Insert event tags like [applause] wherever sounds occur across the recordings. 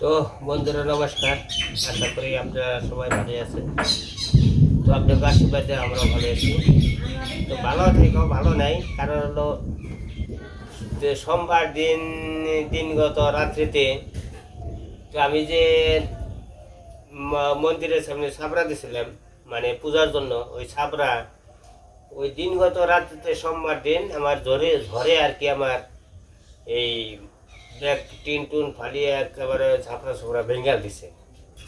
তো বন্ধুরা, নমস্কার। আশা করি আপনারা সবাই ভালো আছেন। তো আপনার আশীর্বাদে আমরা ভালো আছি। তো ভালো থেকেও ভালো নাই। কারণ হলো যে সোমবার দিন, দিনগত রাত্রিতে তো আমি যে মন্দিরের সামনে সাবরা দিয়েছিলাম মানে পূজার জন্য, ওই সাবরা, ওই দিনগত রাত্রিতে সোমবার দিন আমার ঝরে ঝরে আর কি আমার এই ব্যাগ টিন টুন ফালিয়ে একেবারে ঝাপড়া ঝাপড়া ভেঙ্গাল দিছে।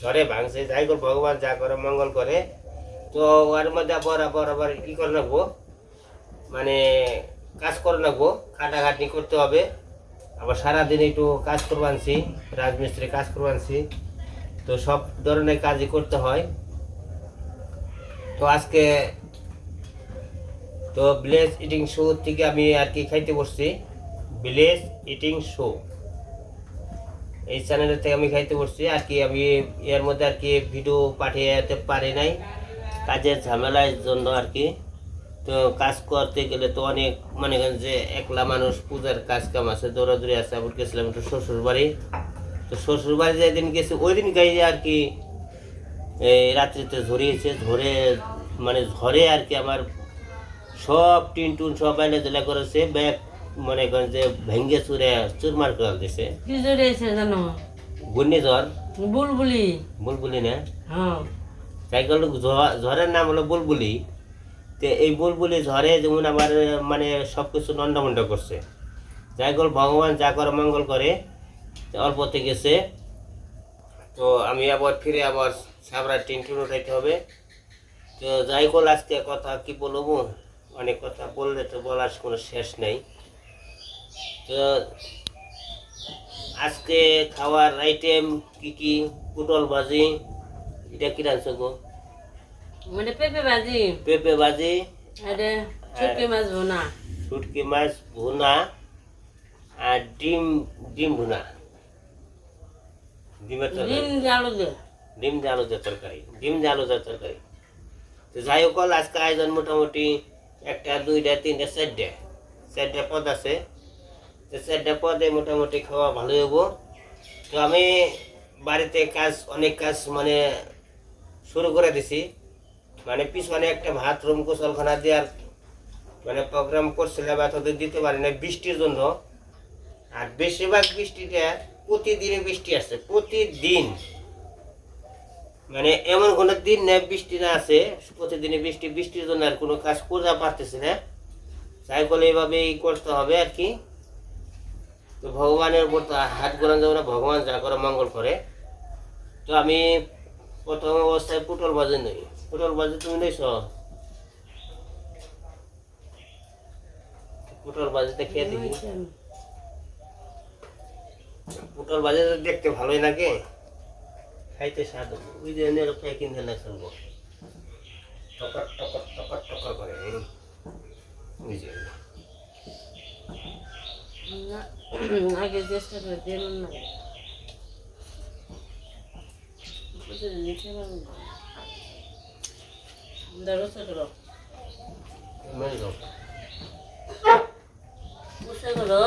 ঝড়ে ভাঙছে, যাই করে ভগবান যা করে মঙ্গল করে। তো ওর মধ্যে আবার আবার আবার কী করে নেব মানে কাজ করে নেব খাটাখাটনি করতে হবে। আবার সারাদিন একটু কাজ করবানছি রাজমিস্ত্রি কাজ করবানছি তো সব ধরনের কাজই করতে হয়। তো আজকে তো ভিলেজ ইটিং শো থেকে আমি আর কি খাইতে বসছি। ভিলেজ ইটিং শো এই চ্যানেলের থেকে আমি খাইতে বসছি, আর কি আমি এর মধ্যে আর কি ভিডিও পাঠিয়ে পারি নাই। কাজের ঝামেলার জন্য আর কি। তো কাজ করতে গেলে তো অনেক মনে করেন যে একলা মানুষ পূজার কাজ কাম আছে, দৌড়াদৌড়ি আছে, আবার গেছিলাম একটু শ্বশুর বাড়ি তো শ্বশুর বাড়ি যেদিন গেছি ওই দিন গাই আর কি এই রাত্রিতে ঝরিয়েছে, ঝরে মানে ঝরে আর কি আমার সব টিন টুন সব বাইলে জেলা করেছে, ব্যাগ মনে করেন যে ভেঙ্গে চুরে চুরমার করে দিছে। কি জোরে এসে জানো? ঘূর্ণিঝড়? বুলবুলি। বুলবুলি না? হ্যাঁ। সাইকেল ঝড়ের নাম হলো বুলবুলি। তো এই বুলবুলি ঝড়ে যেমন আমার মানে সব কিছু নন্ডমন্ড করছে। যাই ভগবান যা করে মঙ্গল করে অল্পতে গেছে। তো আমি আবার ফিরে আবার সাবরা টিন টুন উঠাইতে হবে। তো যাই হোক আজকে কথা কি বলব? অনেক কথা বললে তো বলার কোনো শেষ নেই। তো আজকে খাওয়ার আইটেম কি কি? পুটল ভাজি এটা কি রাঁধছো গো? মানে পেঁপে ভাজি। পেঁপে ভাজি। আরে শুটকি মাছ ভোনা। শুটকি মাছ ভুনা আর ডিম ডিম ভুনা। ডিমের ডিম আলু দিয়ে। ডিম দিয়ে আলু তরকারি। ডিম আলু দিয়ে তরকারি। তো যাই হোক আজকে আয়োজন মোটামুটি একটা দুইটা তিনটা চারটে। চারটে পদ আছে। তো চারটে মোটামুটি খাওয়া ভালোই হব। তো আমি বাড়িতে কাজ, অনেক কাজ মানে শুরু করে দিছি। মানে পিছনে একটা ভাত, রুম কোশলখানা দেওয়ার মানে প্রোগ্রাম করছিলাম, এতদিন দিতে পারি না বৃষ্টির জন্য। আর বেশিরভাগ বৃষ্টিটা প্রতিদিনই বৃষ্টি আসছে প্রতিদিন। মানে এমন কোনো দিন নেই বৃষ্টি না আছে প্রতিদিনই বৃষ্টি, বৃষ্টির জন্য আর কোনো কাজ করতে পারতেছি না। তাই বলে এইভাবেই করতে হবে আর কি। তো ভগবানের উপর হাত গোলান যাবে না ভগবান যা করে মঙ্গল করে। তো আমি প্রথম অবস্থায় পুটল বাজে নেই। পুটল বাজে তুমি নেইছ? পুটল বাজিতে খেয়ে দেখি। পুটল বাজে তো দেখতে ভালোই লাগে। খাইতে স্বাদ। ওই যে এনে প্যাকিং হেলে। শুনব টকর টকর টকর টকর করে। এই। আগে চেষ্টা করে দিন না ধরো ছোট মেরে দাও। বসে করো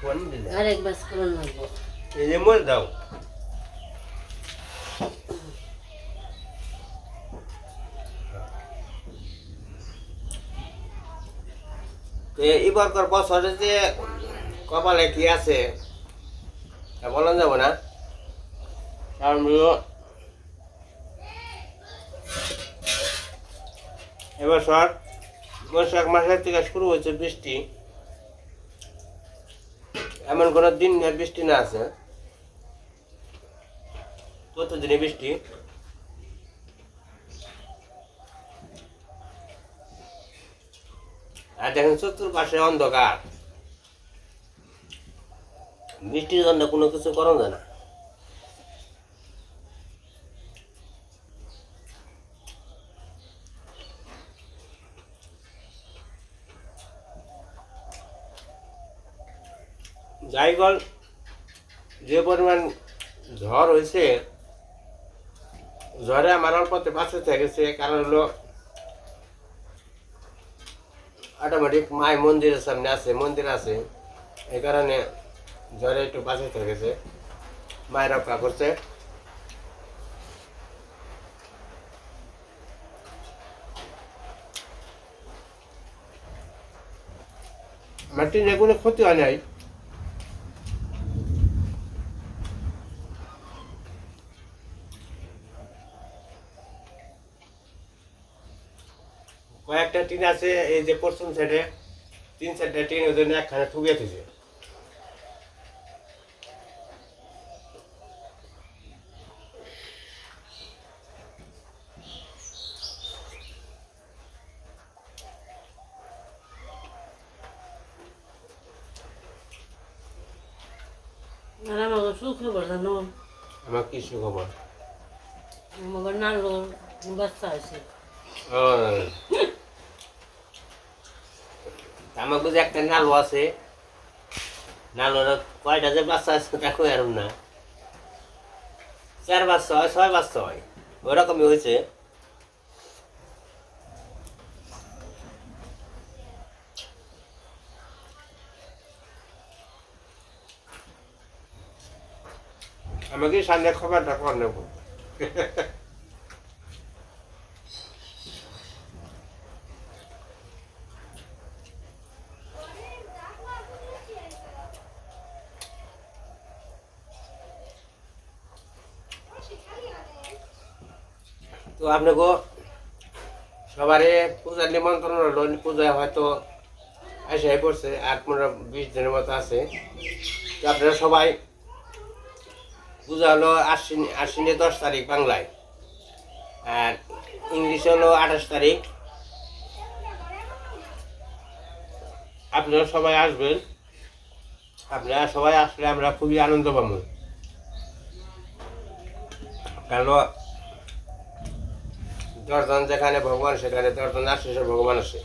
কোন দিলে? আরেক বাস করে নেব এই যে মরে দাও এবার কর যে কপালে কি আছে? তা বলা যাব না। এবছর বৈশাখ মাসের থেকে শুরু হয়েছে বৃষ্টি। এমন কোনো দিন বৃষ্টি না আছে। প্রতিদিনই বৃষ্টি। আর দেখেন চতুর্পাশে অন্ধকার। বৃষ্টির জন্য কোনো কিছু করা যায় না। বল যে পরিমাণ ঝড় হয়েছে, ঝড়ে আমার অল্পতে বাঁচাতে গেছে, কারণ হলো অটোমেটিক মায় মন্দিরের সামনে আছে, মন্দির আছে। এই কারণে জ্বরে একটু বাঁচাতে গেছে। মায়ের রক্ষা করছে। মাটির কোনো ক্ষতি হয় নাই। টিন আছে এই যে পশ্চিম সাইডে তিন সাইডে টিন ওদের একখানে ঠুকে দিছে আর আমাকে সুখবর জানো আমার কি সুখবর আমাকে নালোর বাচ্চা আছে ও আমার বুঝে একটা নালো আছে। নালোর কয়টা যে বাচ্চা আছে তা কই আর না। চার বাচ্চা হয়, ছয় বাচ্চা হয়। ওরকমই হয়েছে। আমাকে সামনে খবরটা কর নেব। [laughs] আপনাকে সবারই পূজার নিমন্ত্রণ হলো পূজায় হয়তো এসে পড়ছে, আট পনেরো বিশ দিনের মতো আছে। তো আপনারা সবাই পূজা হলো আশ্বিন আশ্বিনে দশ তারিখ বাংলায়। আর ইংলিশে হলো আঠাশ তারিখ। আপনারা সবাই আসবেন। আপনারা সবাই আসলে আমরা খুবই আনন্দ পাবো। কারণ দশজন যেখানে ভগবান সেখানে দশজন আসে সে ভগবান আসে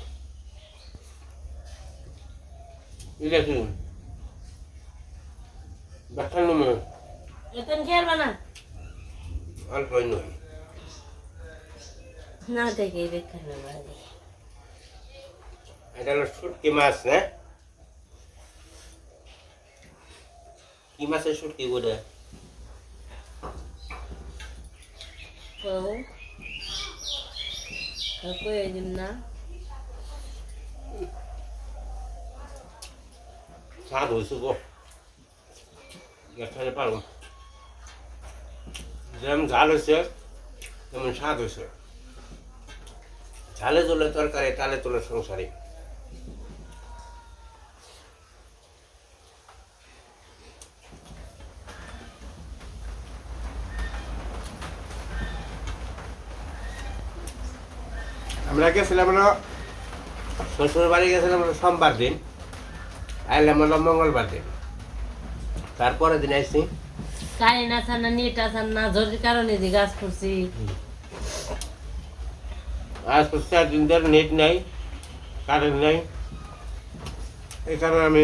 এটা কি ব্যাখ্যা নমে এতেন খেলবে না অল্পই নয় না দেখে দেখে। নেব এটা হলো শুটকি মাছ না কি মাছের শুটকি গোটা? দিন না স্বাদ হয়েছে গো দেখাতে পারো যেমন ঝাল হয়েছে তেমন স্বাদ হয়েছে ঝালে তরকারি তালে তোলে সংসারে আমরা গেছিলাম হলো শ্বশুর বাড়ি গেছিলাম হলো সোমবার দিন। আইলাম হলো মঙ্গলবার দিন। তারপরে দিন আইসি কারেন্ট আসার না নেট আসার না জরির কারণে যে গাছ করছি। আজ তো চার দিন ধরে নেট নাই কারেন্ট নাই। এই কারণে আমি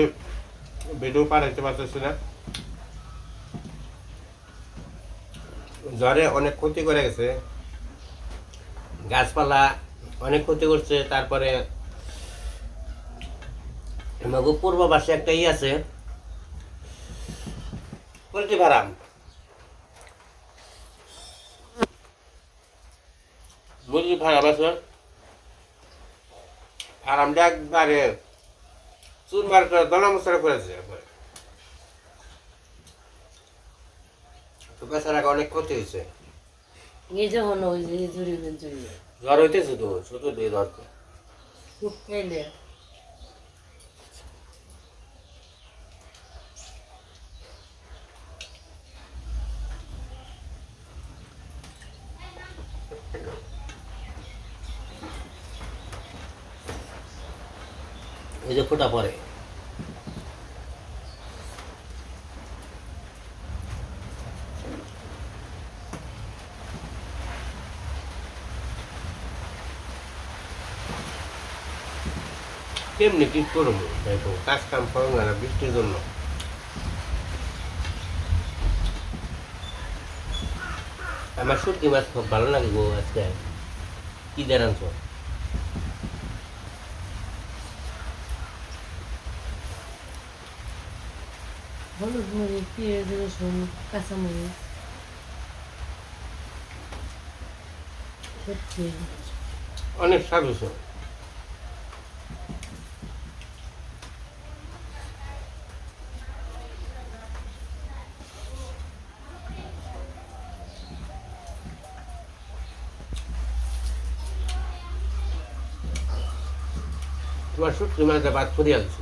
ভিডিও পাঠাইতে পারতেছি না। জ্বরে অনেক ক্ষতি করে গেছে। গাছপালা অনেক ক্ষতি করছে, তারপরে পূর্ব পাশে একটা ই আছে পোলট্রি ফার্ম মুরগি ফার্ম আছে। ফার্মটা একবারে চুনবার করে দলা মশলা করেছে। তো অনেক ক্ষতি হয়েছে। এই যখন ওই জুড়ি জুড়ি জ্বর হইতেছে তো ছোট দিয়ে জ্বর তো। খুব এই যে ফোটা পরে কেমনি কি করব? দেখো কাজ কাম করো না বৃষ্টির জন্য। আমার শুটকি মাছ খুব ভালো লাগে গো আজকে। কি দেরানছ হলুদ মরিচ পেঁয়াজ অনেক তোমার সত্যি মাঝে বাদ করে আনছি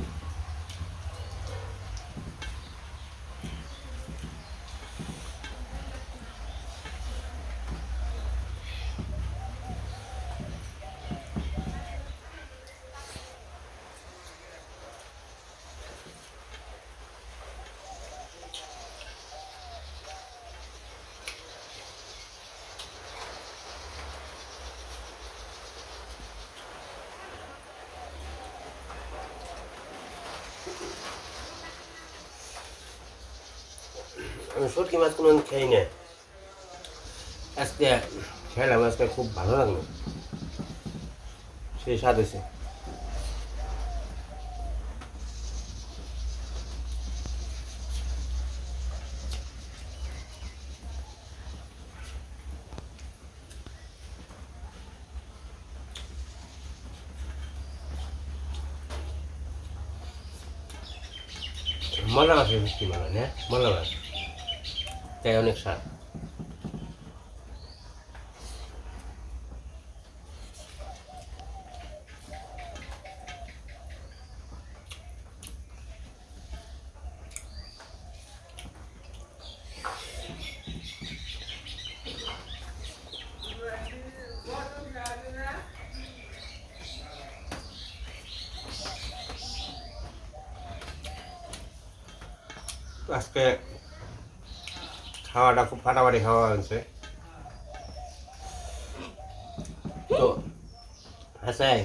আমি সত্যি মাছ কোনো খাই না আজকে খেলাম আজকে খুব ভালো লাগল সেই স্বাদ হয়েছে মলা মাছের মিষ্টি মালা না মলা মাছ তাই অনেক স্বাদ। আজকে খাওয়াটা খুব ফাটাফাটি খাওয়া হয়েছে। তো হাসাই।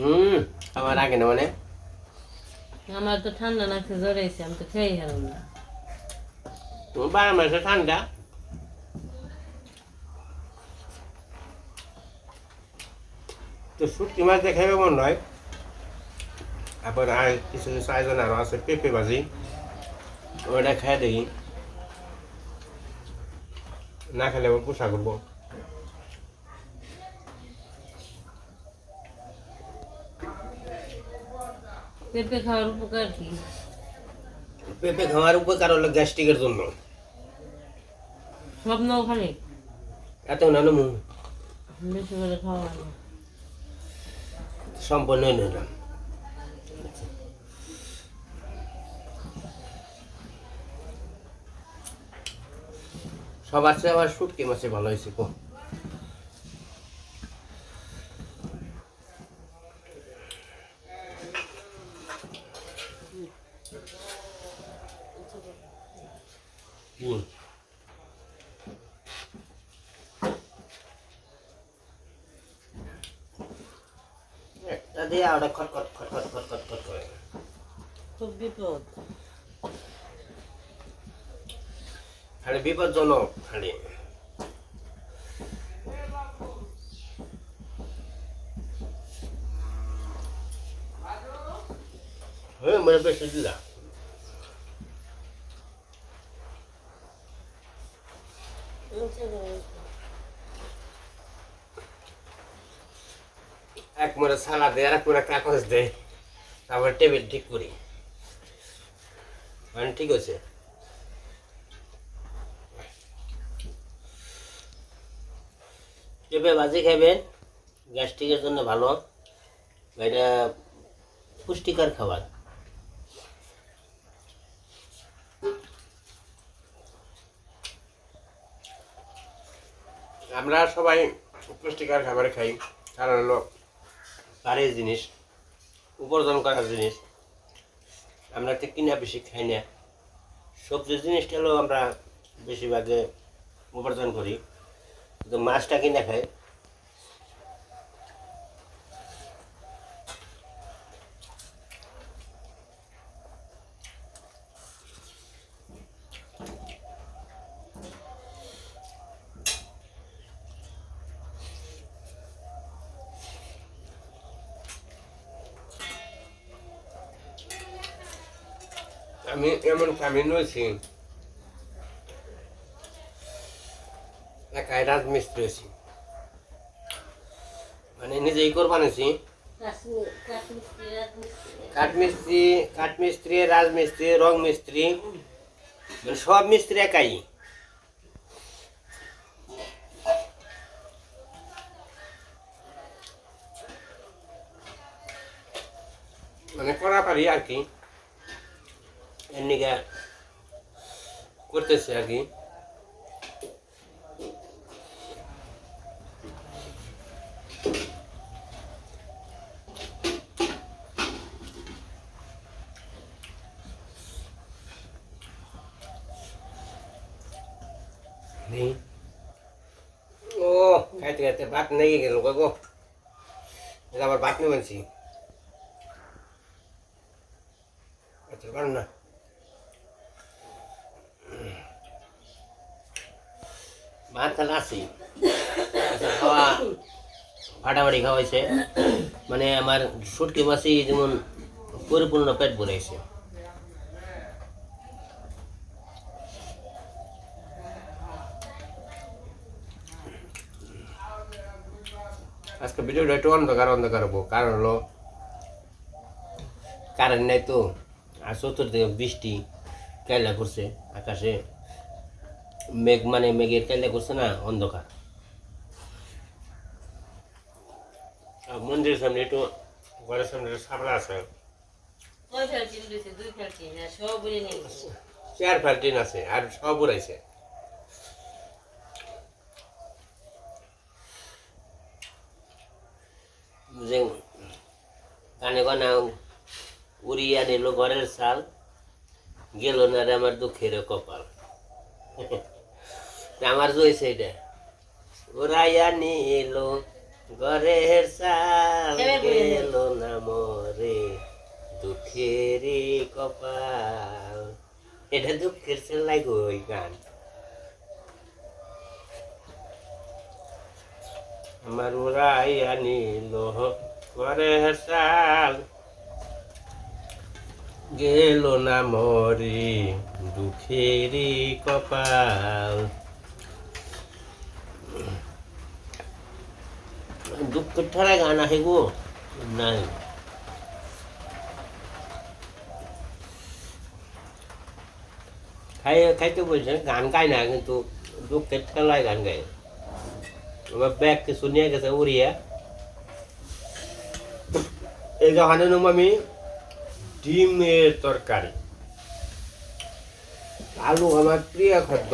হুম আমার আগে না। মানে আমার তো ঠান্ডা লাগছে জ্বর এসে আমি তো খেয়ে হারাম না। তোমার বারো মাসে ঠান্ডা? তো শুটকি মাছ দিয়ে খাইবে মন নয়। তারপর আর কিছু কিছু আয়োজন আরও আছে পেঁপে ভাজি। ওটা খাই দেখি। না খেলে আবার পোষা করব। পেঁপে খাওয়ার উপকার কি? পেঁপে খাওয়ার উপকার হলো গ্যাস্ট্রিকের জন্য। স্বপ্ন ওখানে? এত নানো। মুখ বেশি করে খাওয়া না। সম্পন্ন নিলাম সবার চেয়ে আবার শুটকি মাছে ভালো হয়েছে কো দিয়ে ওটা খটখট খটখট খটখট খট করে। খুব বিপদ। খালি বিপজ্জনক। খালি হ্যাঁ এক মরে সালা দেয় আর এক মরে কাগজ দেয় তারপর টেবিল ঠিক করি। মানে ঠিক আছে। পেঁপে ভাজি খাবেন, গ্যাস্ট্রিকের জন্য ভালো। এটা পুষ্টিকর খাবার। আমরা সবাই পুষ্টিকর খাবার খাই, কারণ হলো বাড়ির জিনিস, উপার্জন করার জিনিস। আমরা তো কিনা বেশি খাই না। সবজি জিনিসটা হলো আমরা বেশিরভাগে উপার্জন করি। কিন্তু মাছটা কিনে খায় আমি এমন ফামিন হয়েছি রাজমিস্ত্রি হয়েছি। মানে নিজেই করবানেছি কাঠমিস্ত্রি কাঠমিস্ত্রি রাজমিস্ত্রি রং মিস্ত্রি মানে সব মিস্ত্রি একাই। মানে করা পারি আর কি। এমনিকে করতেছে আর কি নেই ও খাইতে খাইতে ভাত নেই গেল গো এটা আবার ভাত নিয়ে বানছি আচ্ছা পারো না ভাত তাহলে আসি আচ্ছা, খাওয়া ফাটাফাটি খাওয়াইছে মানে আমার সুটকি মাছি যেমন পরিপূর্ণ পেট ভরেছে আজকে ভিডিওটা একটু অন্ধকার অন্ধকার হব। কারণ হলো কারেন্ট নাই তো আর চতুর্দিকে বৃষ্টি কেলা করছে আকাশে। মেঘ মানে মেঘের কেলা করছে না অন্ধকার। আর মন্দিরের সামনে একটু ঘরের সামনে সাবলা আছে। চেয়ার ফাল্টিন আছে আর সব উড়াইছে যে কানে কানে উড়িয়া নিল ঘরের সাল গেল না রে আমার দুঃখের কপাল। [laughs] আমার জয়ছে এটা উড়াইয়া নিল ঘরের সাল। গেল না মরে দুঃখের কপাল। এটা দুঃখের সেলাই গো ওই গান। আমার উড়াইয়া নিল করে সাল গেল না মরি দুঃখেরই কপাল। দুঃখের ঠারা গান আহে গো। নাই। খাই খাইতে বলছে গান গায় না, কিন্তু দুঃখের ঠেলায় গান গায়। আমার ব্যাগ কিছু নিয়ে গেছে, উড়িয়া। এই যখন আমি ডিমের তরকারি। আলু আমার প্রিয় খাদ্য।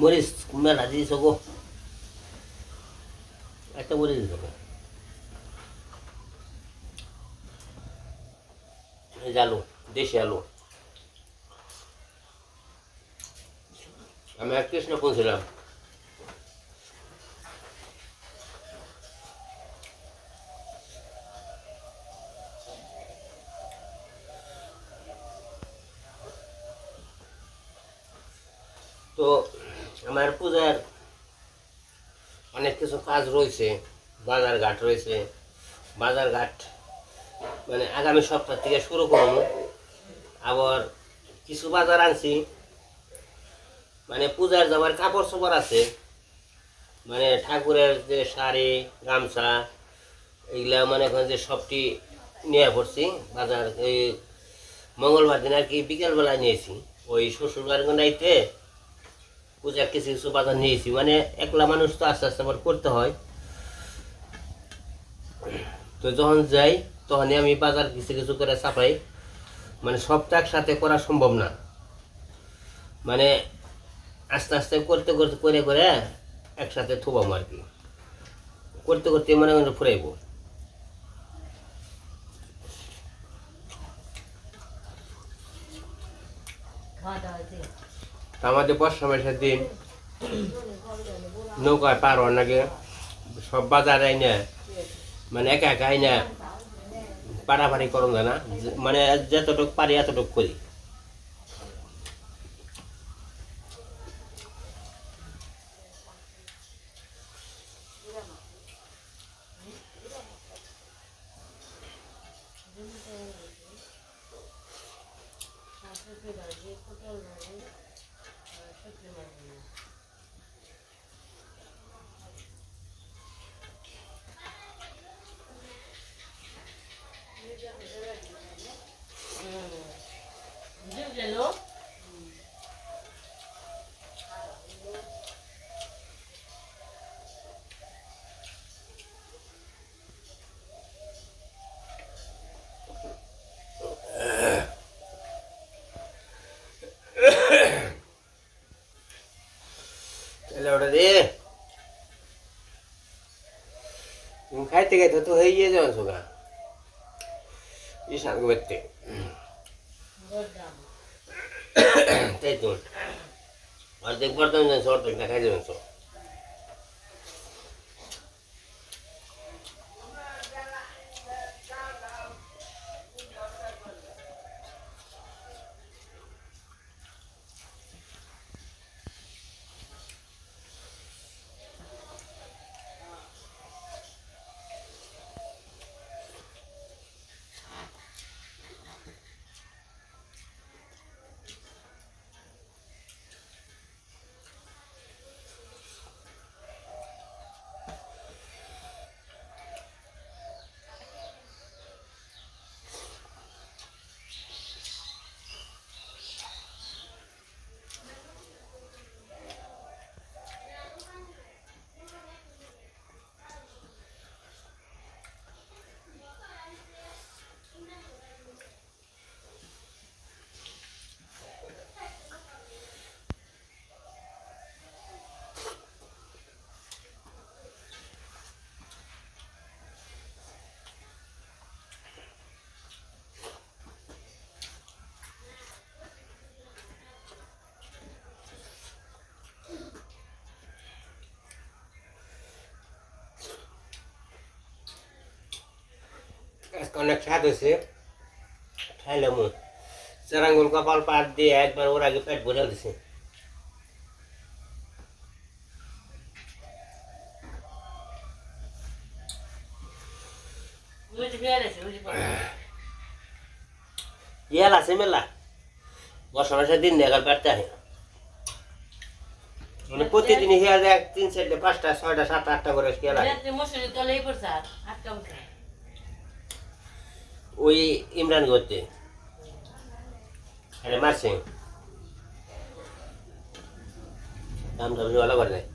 মরিচ মেলা দিয়েছ গো। একটা মরিচ এই যে আলু, দেশি আলু। আমি এক কৃষ্ণ পৌঁছলাম। তো আমার পূজার অনেক কিছু কাজ রয়েছে, বাজার ঘাট রয়েছে। বাজার ঘাট মানে আগামী সপ্তাহ থেকে শুরু করব। আবার কিছু বাজার আনছি। মানে পূজার যাবার কাপড় চোপড় আছে মানে ঠাকুরের যে শাড়ি, গামছা, এইগুলা মানে যে সবটি নিয়ে পড়ছি, বাজার এই মঙ্গলবার দিন আর কি বিকেলবেলা নিয়েছি। ওই শ্বশুর বাড়ি নাইতে পূজার কিছু কিছু বাজার নিয়েছি মানে একলা মানুষ তো আস্তে আস্তে আবার করতে হয়। তো যখন যাই, তখনই আমি বাজার কিছু কিছু করে চাপাই। মানে সবটা একসাথে করা সম্ভব না। মানে আস্তে আস্তে করতে করতে করে করে একসাথে থুবাম আর কি করতে করতে মনে মানে ফুরাইব। আমাদের বর্ষা মাসের দিন নৌকায় পার হওয়ার নাকি সব বাজার আইনা মানে একা একা আইনা পাড়াপাড়ি করুন না মানে যতটুক পারি এতটুক করি এলে ওটা দে তুমি খাইতে খাইতে তো হয়ে গিয়ে যাবেন সোগা। ই সাঙ্গ ব্যক্তি তাই তো। পড়তাম জানছো অর্ধেক না খাই যাবেন আজকে অনেক স্বাদ হয়েছে। খাইলাম চারাঙ্গুল কপাল পাত দিয়ে একবার ওর আগে পেট ভরে দিছে। ইয়াল আছে মেলা। বছর মাসে দিন দেখার পেটতে আহে। মানে প্রতিদিন হিয়া দেখ তিন চারটে পাঁচটা ছয়টা সাতটা আটটা করে খেয়াল আহে। ওই ইমরান করতে মারছে। দাম দাম ভালো করে দেয়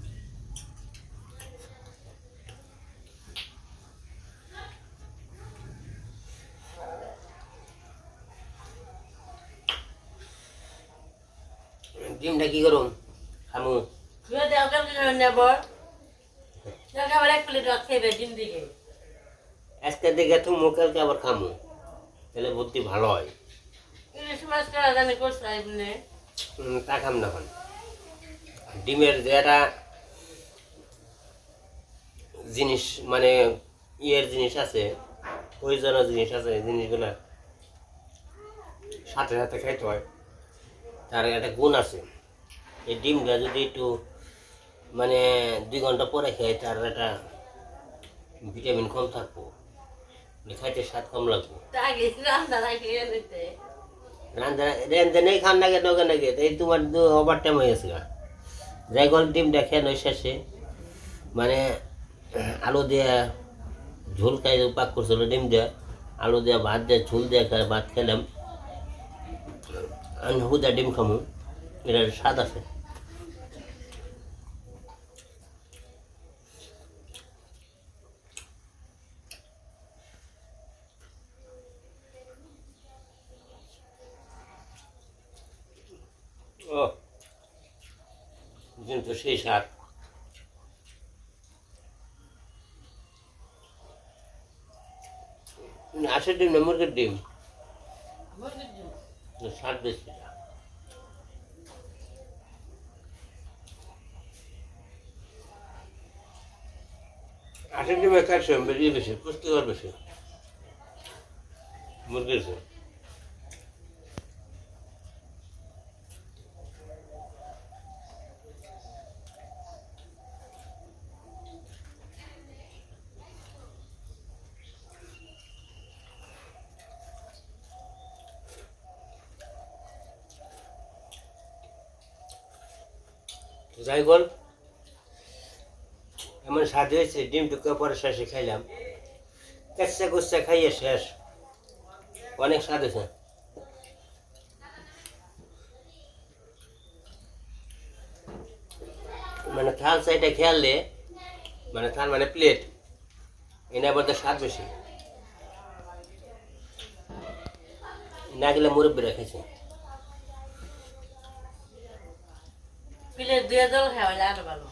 ডিমটা কি করুন খামু। কালকে কালকে ডিম দিকে। আজকে দেখে তো আবার খামু। তাহলে বুদ্ধি ভালো হয়। ইলিশ মাছ করা জানি করছে এমনি উম, না ডিমের যেটা জিনিস মানে ইয়ের জিনিস আছে প্রয়োজনীয় জিনিস আছে জিনিসগুলা সাথে সাথে খাইতে হয়। তার একটা গুণ আছে। এই ডিমটা যদি একটু মানে দুই ঘণ্টা পরে খাই তার একটা ভিটামিন কম থাকব। খাইতে স্বাদ কম লাগবো। রান্ধা নেই খান নাগে নগে নাগে এই তোমার ওভার টাইম হয়ে গেছে যাই গল ডিম দেখে নই শেষে। মানে আলু দিয়ে ঝোল খাই পাক করছিল ডিম দিয়ে। আলু দিয়ে ভাত দিয়ে ঝোল দিয়ে খাই ভাত খেলাম। আমি হুদা ডিম খামু। এটা স্বাদ আছে। কিন্তু সেই স্বাদ আশের ডিম না, মুরগির ডিম? স্বাদ বেশি আশের ডিমে ক্যালসিয়াম বেশি, পুষ্টিকর বেশি। মুরগির যাই বল এমন স্বাদ হয়েছে ডিম টুকা পরে শেষে খাইলাম। কাচ্চা কুচ্চা খাইয়ে শেষ। অনেক স্বাদ হয়েছে। মানে থাল সাইডে খেয়ালে মানে থাল মানে প্লেট এনে বলতে স্বাদ বেশি। না গেলে মুরব্বীরা খাইছে। পিলে দুয়ে জল খাওয়াইলে আরও ভালো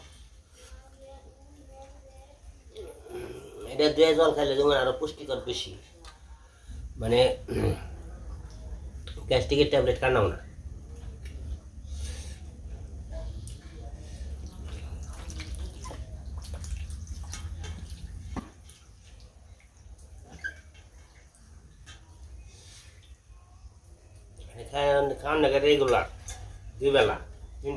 এটা দুয়ে জল খাইলে যেমন আরও পুষ্টিকর বেশি মানে গ্যাস্ট্রিকের ট্যাবলেট কানাও না খাওয়ান খাওয়ান রেগুলার দুই বেলা তিন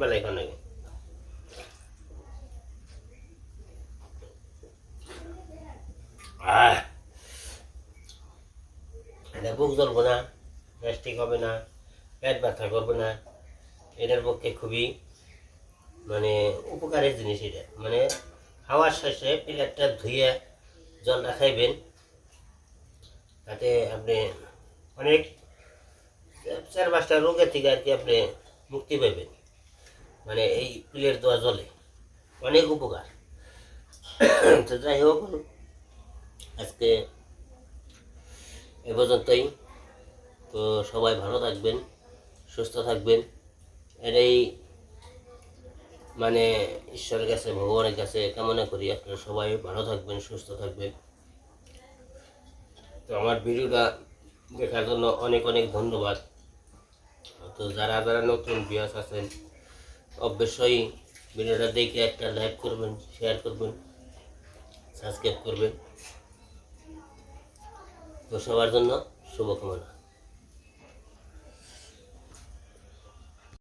আহ! এটা বুক জ্বলবো না গ্যাস্ট্রিক হবে না, পেট ব্যথা করবে না। এটার পক্ষে খুবই মানে উপকারের জিনিস এটা। মানে খাওয়ার শেষে প্লেটটা ধুয়ে জলটা খাইবেন তাতে আপনি অনেক চার পাঁচটা রোগের থেকে আর কি আপনি মুক্তি পাবেন মানে এই প্লেট দেওয়া জলে। অনেক উপকার। তো যাই হোক, আজকে এ পর্যন্তই। তো সবাই ভালো থাকবেন, সুস্থ থাকবেন। এটাই মানে ঈশ্বরের কাছে, ভগবানের কাছে কামনা করি আপনারা সবাই। ভালো থাকবেন, সুস্থ থাকবেন। তো আমার ভিডিওটা দেখার জন্য অনেক অনেক ধন্যবাদ। তো যারা যারা নতুন বিয়াস আছেন অবশ্যই ভিডিওটা দেখে একটা লাইক করবেন শেয়ার করবেন সাবস্ক্রাইব করবেন। তো সবার জন্য শুভকামনা।